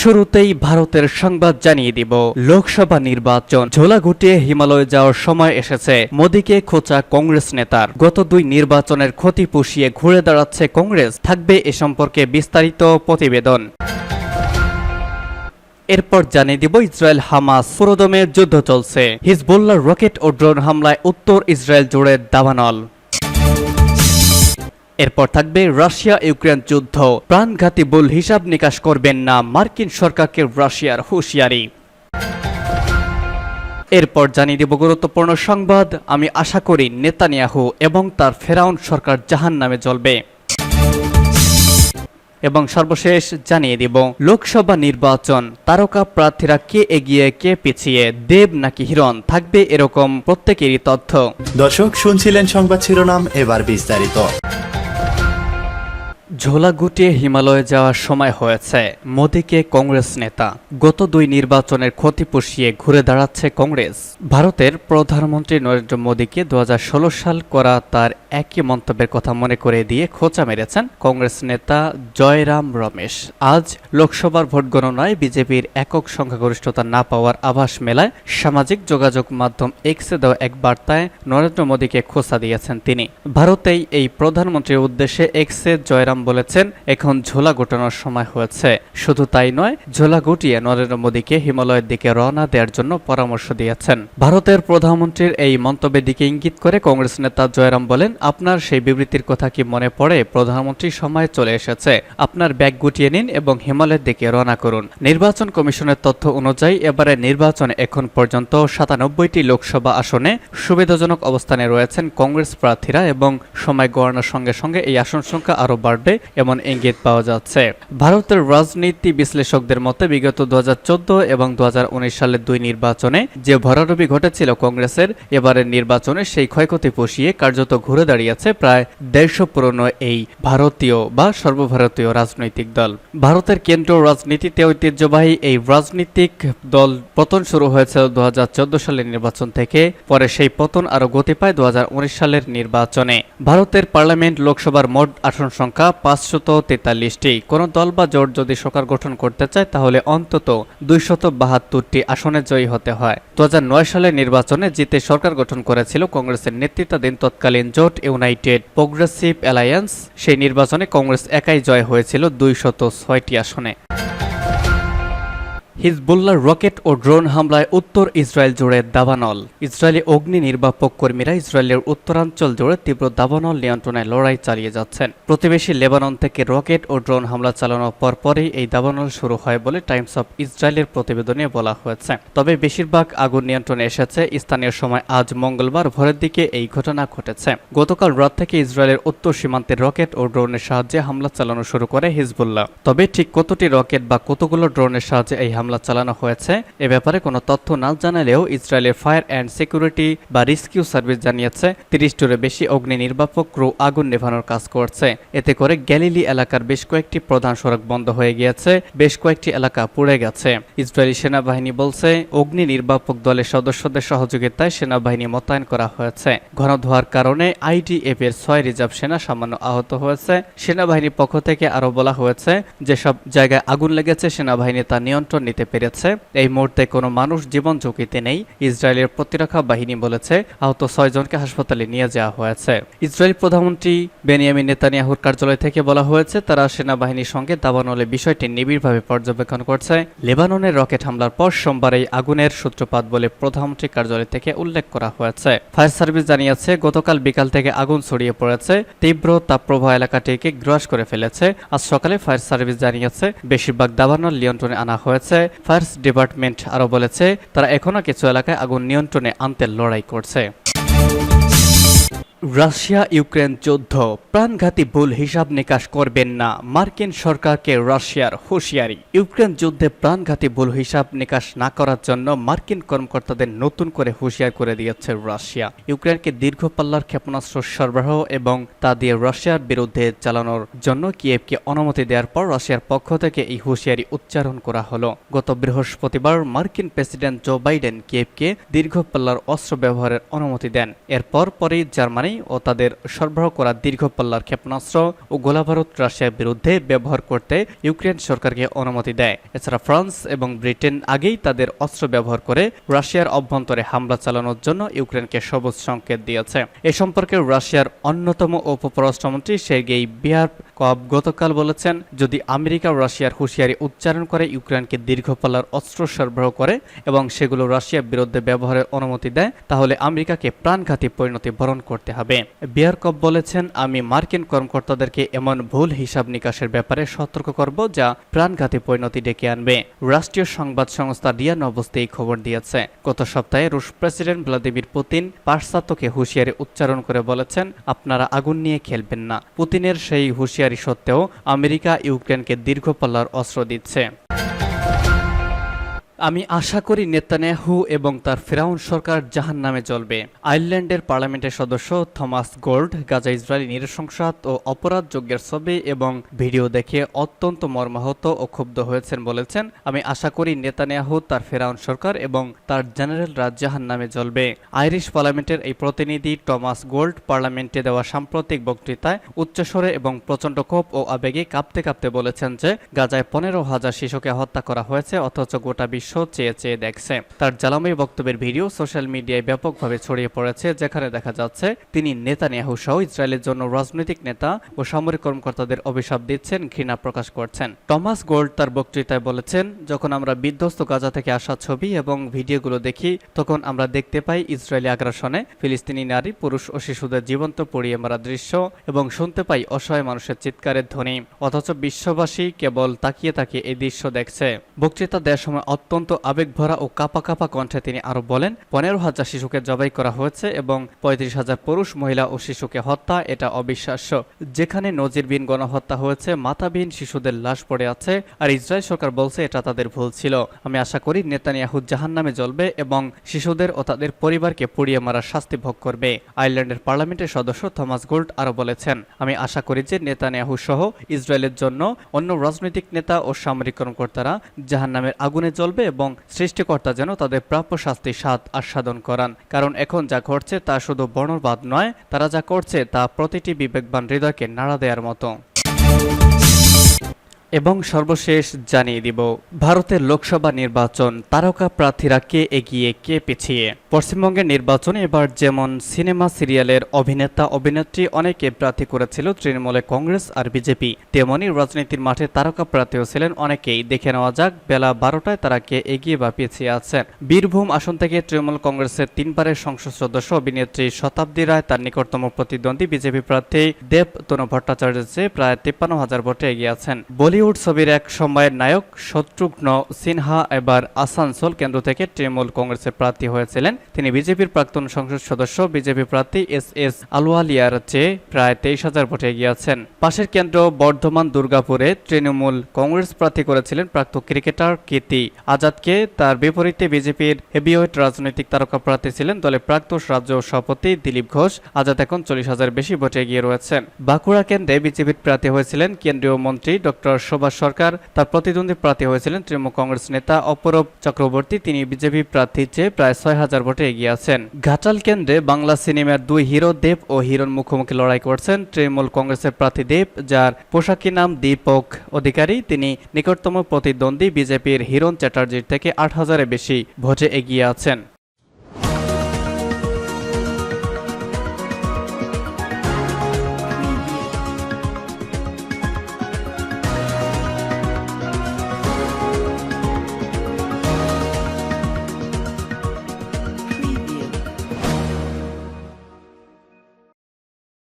শুরুতেই ভারতের সংবাদ জানিয়ে দিব। লোকসভা নির্বাচন ঝোলা গুটিয়ে হিমালয়ে যাওয়ার সময় এসেছে মোদীকে খোঁচা কংগ্রেস নেতার। গত দুই নির্বাচনের ক্ষতি পুষিয়ে ঘুরে দাঁড়াচ্ছে কংগ্রেস। থাকবে এ সম্পর্কে বিস্তারিত প্রতিবেদন। এরপর জানিয়ে দিব ইসরায়েল হামাস পুরোদমে যুদ্ধ চলছে। হিজবুল্লাহ রকেট ও ড্রোন হামলায় উত্তর ইসরায়েল জুড়ে দাবানল। এরপর থাকবে রাশিয়া ইউক্রেন যুদ্ধ। প্রাণঘাতী বুল হিসাব নিকাশ করবেন না মার্কিন সরকারকে রাশিয়ার হুঁশিয়ারি। এরপর জানিয়ে দেব গুরুত্বপূর্ণ সংবাদ। আমি আশা করি নেতানিয়াহু এবং তার ফেরাউন সরকার জাহান নামে জ্বলবে। এবং সর্বশেষ জানিয়ে দিব, লোকসভা নির্বাচন, তারকা প্রার্থীরা কে এগিয়ে, কে পিছিয়ে, দেব নাকি হিরণ, থাকবে এরকম প্রত্যেকেরই তথ্য। দর্শক, শুনছিলেন সংবাদ শিরোনাম, এবার বিস্তারিত। ঝোলা গুটিয়ে হিমালয়ে যাওয়ার সময় হয়েছে। মোদীকে কংগ্রেস নেতা। গত দুই নির্বাচনের ক্ষতি পুষিয়ে ঘুরে দাঁড়াচ্ছে কংগ্রেস। ভারতের প্রধানমন্ত্রী নরেন্দ্র মোদীকে দু হাজার ষোলো সাল করা তার একই মন্তব্যের কথা মনে করে দিয়ে খোঁচা মেরেছেন কংগ্রেস নেতা জয়রাম রমেশ। আজ লোকসভার ভোট গণনায় বিজেপির একক সংখ্যাগরিষ্ঠতা না পাওয়ার আভাস মেলায় সামাজিক যোগাযোগ মাধ্যম এক্সে দেওয়া এক বার্তায় নরেন্দ্র মোদীকে খোঁচা দিয়েছেন তিনি। ভারতেই এই প্রধানমন্ত্রীর উদ্দেশ্যে এক্সে জয়রাম বলেছেন, এখন ঝোলা গোটানোর সময় হয়েছে। শুধু তাই নয়, ঝোলা গুটিয়ে নরেন্দ্র মোদীকে হিমালয়ের দিকে রওনা দেওয়ার জন্য পরামর্শ দিয়েছেন। ভারতের প্রধানমন্ত্রীর এই মন্তব্যের দিকে ইঙ্গিত করে কংগ্রেস নেতা জয়রাম বলেন, আপনার সেই বিবৃতির কথা কি মনে পড়ে? প্রধানমন্ত্রী সময় চলে এসেছে। আপনার ব্যাগ গুটিয়ে নিন এবং হিমালয়ের দিকে রওনা করুন। নির্বাচন কমিশনের তথ্য অনুযায়ী এবারে নির্বাচনে এখন পর্যন্ত সাতানব্বইটি লোকসভা আসনে সুবিধাজনক অবস্থানে রয়েছেন কংগ্রেস প্রার্থীরা এবং সময় গড়ানোর সঙ্গে সঙ্গে এই আসন সংখ্যা আরও বাড়বে। এমন ইঙ্গিত পাওয়া যাচ্ছে। ভারতের রাজনীতি বিশ্লেষকদের মতে, বিগত দু এবং দু সালের দুই নির্বাচনে যে ভরারবি ঘটেছিল কংগ্রেসের, এবারের নির্বাচনে সেই ক্ষয়ক্ষতি পুষিয়ে কার্যত ঘুরে দাঁড়িয়েছে প্রায় দেড়শো পুরনো এই ভারতীয় বা সর্বভারতীয় রাজনৈতিক দল। ভারতের কেন্দ্রীয় রাজনীতিতে ঐতিহ্যবাহী এই রাজনৈতিক দল পতন শুরু হয়েছে দু হাজার চোদ্দ সালের নির্বাচন থেকে, পরে সেই পতন আরও গতি পায় দু হাজার উনিশ সালের নির্বাচনে। ভারতের পার্লামেন্ট লোকসভার মোট আসন সংখ্যা পাঁচশত তেতাল্লিশটি। কোন দল বা জোট যদি সরকার গঠন করতে চায়, তাহলে অন্তত দুইশত বাহাত্তরটি আসনে জয়ী হতে হয়। দু সালের নির্বাচনে জিতে সরকার গঠন করেছিল কংগ্রেসের নেতৃত্বাধীন তৎকালীন জোট ইউনাইটেড প্রোগ্রেসিভ অ্যালায়েন্স। সেই নির্বাচনে কংগ্রেস একাই জয় হয়েছিল দুইশত ছয়টি আসনে। হিজবুল্লাহর রকেট ও ড্রোন হামলায় উত্তর ইসরায়েল জুড়ে দাবানল। ইসরায়েলি অগ্নি নির্বাপক কর্মীরা ইসরায়েলের উত্তরাঞ্চল জুড়ে তীব্র দাবানল নিয়ন্ত্রণে লড়াই চালিয়ে যাচ্ছেন। প্রতিবেশী লেবানন থেকে রকেট ও ড্রোন হামলা চালানোর পরপরই এই দাবানল শুরু হয় বলে টাইমস অফ ইসরায়েলের প্রতিবেদনে বলা হয়েছে। তবে বেশিরভাগ আগুন নিয়ন্ত্রণে এসেছে। স্থানীয় সময় আজ মঙ্গলবার ভোরের দিকে এই ঘটনা ঘটেছে। গতকাল রাত থেকে ইসরায়েলের উত্তর সীমান্তে রকেট ও ড্রোনের সাহায্যে হামলা চালানো শুরু করে হিজবুল্লাহ। তবে ঠিক কতটি রকেট বা কতগুলো ড্রোনের সাহায্যে এই হামলা চালানো হয়েছে। এ ব্যাপারে কোনো তথ্য না জানালেও ইসরায়েলের ফায়ার অ্যান্ড সিকিউরিটি বা রেস্কিউ সার্ভিস জানিয়েছে। তিরিশ টুরে বেশি অগ্নি নির্বাপক ক্রু আগুন নেভানোর কাজ করছে। এতে করে গ্যালিলি এলাকার বেশ কয়েকটি প্রধান সড়ক বন্ধ হয়ে গিয়েছে। বেশ কয়েকটি এলাকা পুড়ে গেছে। ইসরায়েলি সেনাবাহিনী বলছে, অগ্নি নির্বাপক দলের সদস্যদের সহযোগিতায় সেনাবাহিনী মোতায়েন করা হয়েছে। ঘন ধোয়ার কারণে আইডিএফ এর ছয় রিজার্ভ সেনা সামান্য আহত হয়েছে। সেনাবাহিনীর পক্ষ থেকে আরও বলা হয়েছে, যেসব জায়গায় আগুন লেগেছে, সেনাবাহিনী তা নিয়ন্ত্রণ নিতে পেরেছে। এই মুহূর্তে কোনো মানুষ জীবন ঝুঁকিতে নেই, ইসরায়েলের প্রতিরক্ষা বাহিনী বলেছে, আহত ছয়জনকে হাসপাতালে নিয়ে যাওয়া হয়েছে। ইসরায়েল প্রধানমন্ত্রী বেনিয়ামিন নেতানিয়াহুর কার্যালয় থেকে বলা হয়েছে, তারা সেনাবাহিনীর সঙ্গে দাবানলে বিষয়টি নিবিড়ভাবে পর্যবেক্ষণ করছে। লেবাননের রকেট হামলার পর সোমবার এই আগুনের সূত্রপাত বলে প্রধানমন্ত্রী কার্যালয় থেকে উল্লেখ করা হয়েছে। ফায়ার সার্ভিস জানিয়েছে, গতকাল বিকাল থেকে আগুন ছড়িয়ে পড়েছে, তীব্র তাপপ্রবাহ এলাকাটিকে গ্রাস করে ফেলেছে। আজ সকালে ফায়ার সার্ভিস জানিয়েছে, বেশিরভাগ দাবানল নিয়ন্ত্রণে আনা হয়েছে। ফায়ার্স ডিপার্টমেন্ট আরও বলেছে তারা এখনও কিছু এলাকায় আগুন নিয়ন্ত্রণে আনতে লড়াই করছে। রাশিয়া, ইউক্রেন যুদ্ধ, প্রাণঘাতী ভুল হিসাব নিকাশ করবেন না। মার্কিন সরকারকে রাশিয়ার হুঁশিয়ারি। ইউক্রেন যুদ্ধে প্রাণঘাতী ভুল হিসাব নিকাশ না করার জন্য মার্কিন কর্মকর্তাদের নতুন করে হুঁশিয়ার করে দিয়েছে রাশিয়া। ইউক্রেনকে দীর্ঘ পাল্লার ক্ষেপণাস্ত্র সরবরাহ এবং তা দিয়ে রাশিয়ার বিরুদ্ধে চালানোর জন্য কিয়েভকে অনুমতি দেওয়ার পর রাশিয়ার পক্ষ থেকে এই হুঁশিয়ারি উচ্চারণ করা হলো। গত বৃহস্পতিবার মার্কিন প্রেসিডেন্ট জো বাইডেন কিয়েভকে দীর্ঘ পাল্লার অস্ত্র ব্যবহারের অনুমতি দেন। এরপর পরেই জার্মানি জ্বালানি ও তাদের সরবরাহ করা দীর্ঘ পাল্লার ক্ষেপণাস্ত্র ও গোলাবারুদ রাশিয়ার বিরুদ্ধে ব্যবহার করতে ইউক্রেন সরকারকে অনুমতি দেয়। এছাড়া ফ্রান্স এবং ব্রিটেন আগেই তাদের অস্ত্র ব্যবহার করে রাশিয়ার অভ্যন্তরে হামলা চালানোর জন্য ইউক্রেনকে সবুজ সংকেত দিয়েছে। এ সম্পর্কে রাশিয়ার অন্যতম উপপররাষ্ট্রমন্ত্রী সের্গেই বিহার কব গতকাল বলেছেন, যদি আমেরিকা রাশিয়ার হুঁশিয়ারি উচ্চারণ করে ইউক্রেনকে দীর্ঘপাল্লার অস্ত্র সরবরাহ করে এবং সেগুলো রাশিয়ার বিরুদ্ধে ব্যবহারের অনুমতি দেয়, তাহলে আমেরিকাকে প্রাণঘাতী পরিণতি বরণ করতে হবে। বিয়ার কব বলেছেন, আমি মার্কিন কর্মকর্তাদেরকে এমন ভুল হিসাব নিকাশের ব্যাপারে সতর্ক করব যা প্রাণঘাতী পরিণতি ডেকে আনবে, রাষ্ট্রীয় সংবাদ সংস্থা রিয়া নবস্তে এই খবর দিয়েছে। গত সপ্তাহে রুশ প্রেসিডেন্ট ভ্লাদিমির পুতিন পাশ্চাত্যকে হুঁশিয়ারি উচ্চারণ করে বলেছেন, আপনারা আগুন নিয়ে খেলবেন না। পুতিনের সেই হুঁশিয়ারি সত্ত্বেও আমেরিকা ইউক্রেনকে দীর্ঘ পাল্লার অস্ত্র দিচ্ছে। আমি আশা করি নেতানিয়াহু এবং তার ফেরাউন সরকার জাহান নামে চলবে আয়ারল্যান্ডের পার্লামেন্টের সদস্য থমাস গোল্ড গাজা ইসরায়েলি নৃশংসাত ও অপরাধ যজ্ঞের ছবি এবং ভিডিও দেখে অত্যন্ত মর্মাহত ও ক্ষুব্ধ হয়েছেন বলেছেন। আমি আশা করি নেতানিয়াহু তার ফেরাউন সরকার এবং তার জেনারেলরা জাহান নামে চলবে আইরিশ পার্লামেন্টের এই প্রতিনিধি টমাস গোল্ড পার্লামেন্টে দেওয়া সাম্প্রতিক বক্তৃতায় উচ্চস্বরে এবং প্রচণ্ড ক্ষোভ ও আবেগে কাঁপতে কাঁপতে বলেছেন যে, গাজায় পনেরো হাজার শিশুকে হত্যা করা হয়েছে, অথচ গোটা বিশ্ব চেয়ে চেয়ে দেখছে। তার জ্বালাময়ী বক্তব্যের ভিডিও সোশ্যাল মিডিয়ায় ব্যাপকভাবে ছড়িয়ে পড়েছে, যেখানে দেখা যাচ্ছে তিনি নেতানিয়াহু সহ ইসরায়েলের জন্য রাজনৈতিক নেতা ও সামরিক কর্মকর্তাদের অভিশাপ দিচ্ছেন, ঘৃণা প্রকাশ করছেন। টমাস গোল্ড তার বক্তৃতায় বলেছেন, যখন আমরা বিধ্বস্ত গাজা থেকে আসা ছবি এবং ভিডিওগুলো দেখি, তখন আমরা দেখতে পাই ইসরায়েলি আগ্রাসনে ফিলিস্তিনি নারী, পুরুষ ও শিশুদের জীবন্ত পড়িয়ে মারা দৃশ্য এবং শুনতে পাই অসহায় মানুষের চিৎকারের ধ্বনি। অথচ বিশ্ববাসী কেবল তাকিয়ে তাকিয়ে এই দৃশ্য দেখছে। বক্তৃতা দেওয়ার সময় অত্যন্ত আবেগভরা ও কাপা কাপা কণ্ঠে তিনি আরও বলেন, পনেরো হাজার শিশুকে জবাই করা হয়েছে এবং পঁয়ত্রিশ হাজার পুরুষ, মহিলা ও শিশুকে হত্যা, এটা অবিশ্বাস্য। যেখানে নজিরবিহীন গণহত্যা হয়েছে, মাথাবিহীন শিশুদের লাশ পড়ে আছে, আর ইসরায়েল সরকার বলছে এটা তাদের ভুল ছিল। আমি আশা করি নেতানিয়াহু জাহান নামে জ্বলবে এবং শিশুদের ও তাদের পরিবারকে পুড়িয়ে মারার শাস্তি ভোগ করবে। আয়ারল্যান্ডের পার্লামেন্টের সদস্য থমাস গোল্ড আরও বলেছেন, আমি আশা করি যে নেতানিয়াহু সহ ইসরায়েলের জন্য অন্য রাজনৈতিক নেতা ও সামরিক কর্মকর্তারা জাহান নামের আগুনে জ্বলবে এবং সৃষ্টিকর্তা যেন তাদের প্রাপ্য শাস্তি স্বাদ আস্বাদন করান। কারণ এখন যা ঘটছে তা শুধু বর্ণবাদ নয়, তারা যা করছে তা প্রতিটি বিবেকবান হৃদয়কে নাড়া দেওয়ার মতো। এবং সর্বশেষ জানিয়ে দিব, ভারতের লোকসভা নির্বাচন তারকা প্রার্থীরা কে এগিয়ে, কে পিছিয়ে? পশ্চিমবঙ্গের নির্বাচনে এবার যেমন সিনেমা, সিরিয়ালের অভিনেতা, অভিনেত্রী অনেকে প্রার্থী করেছিল তৃণমূলে কংগ্রেস আর বিজেপি। তেমনি রাজনীতির মাঠে তারকা প্রার্থীও ছিলেন অনেকেই। দেখে নেওয়া যাক, বেলা বারোটায় তারা কে এগিয়ে বা পিছিয়ে আছেন। বীরভূম আসন থেকে তৃণমূল কংগ্রেসের তিনবারের সংসদ সদস্য, অভিনেত্রী শতাব্দী রায়, তার নিকটতম প্রতিদ্বন্দ্বী বিজেপি প্রার্থী দেব তনু ভট্টাচার্যের চেয়ে প্রায় তিপ্পান্ন হাজার ভোটে এগিয়ে আছেন। বলিউড ছবির এক সময়ের নায়ক, শত্রুঘ্ন সিনহা এবার আসানসোল কেন্দ্র থেকে তৃণমূল কংগ্রেসের প্রার্থী হয়েছিলেন। তিনি বিজেপির প্রাক্তন সংসদ সদস্য, বিজেপি প্রার্থী এস এস আলওয়ালিয়ার চেয়ে প্রায় তেইশ হাজার ভোটে এগিয়ে আছেন পাশের কেন্দ্র বর্ধমান দুর্গাপুরে তৃণমূল কংগ্রেস প্রার্থী করেছিলেন প্রাক্তন ক্রিকেটার কীর্তি আজাদকে। তার বিপরীতে বিজেপির হেভিওয়েট রাজনৈতিক তারকা প্রার্থী ছিলেন দলের প্রাক্তন রাজ্য সভাপতি দিলীপ ঘোষ। আজাদ এখন চল্লিশ হাজার বেশি ভোটে এগিয়ে রয়েছেন। বাঁকুড়া কেন্দ্রে বিজেপির প্রার্থী হয়েছিলেন কেন্দ্রীয় মন্ত্রী ডক্টর সুভাষ সরকার তার প্রতিদ্বন্দ্বী প্রার্থী হয়েছিলেন তৃণমূল কংগ্রেস নেতা অপরূপ চক্রবর্তী। তিনি বিজেপি প্রার্থীর চেয়ে প্রায় ছয় হাজার ভোটে এগিয়ে আছেন। ঘাটাল কেন্দ্রে বাংলা সিনেমার দুই হিরো দেব ও হিরোর মুখোমুখি লড়াই করছেন তৃণমূল কংগ্রেসের প্রার্থী দেব, যার পোশাকি নাম দীপক অধিকারী। তিনি নিকটতম প্রতিদ্বন্দ্বী বিজেপির হিরণ চ্যাটার্জির থেকে আট হাজারের বেশি ভোটে এগিয়ে আছেন।